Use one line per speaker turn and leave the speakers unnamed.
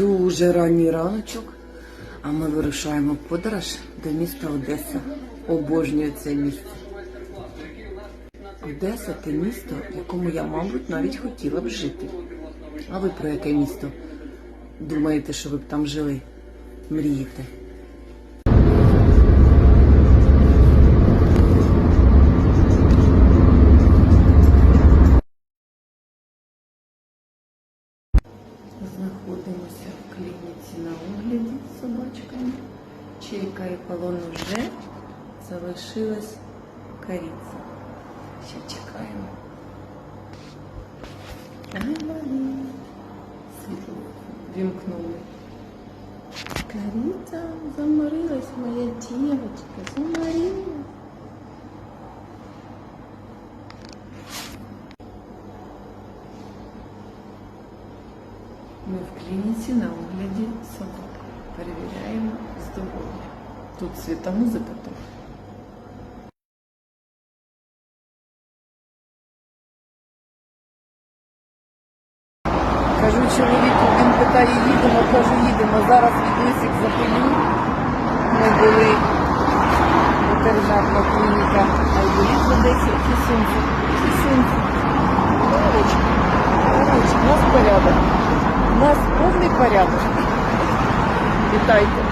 Дуже ранній раночок, а ми вирушаємо в подорож до міста Одеса. Обожнюю це місце. Одеса це місто, в якому я, мабуть, навіть хотіла б жити. А ви про яке місто? Думаєте, що ви б там жили? Мрієте? Знаходимося в клініці на огляді з собачками. Чайка і полон вже залишилась кориця. Ще чекаємо. Ай, малі. Світло вімкнули. Кориця заморилась, моя дівчинка, заморилась. Ми в клініці на огляді собак. Перевіряємо здоров'я. Тут світомузика трохи. Кажу чоловіку, він питає, їдемо, кажу, їдемо. Зараз відосик запилю. Ми були ветеринарна клініка Айболіт в Одесі, Кісунці. Кісунці. Нас повний порядок. Вітайте.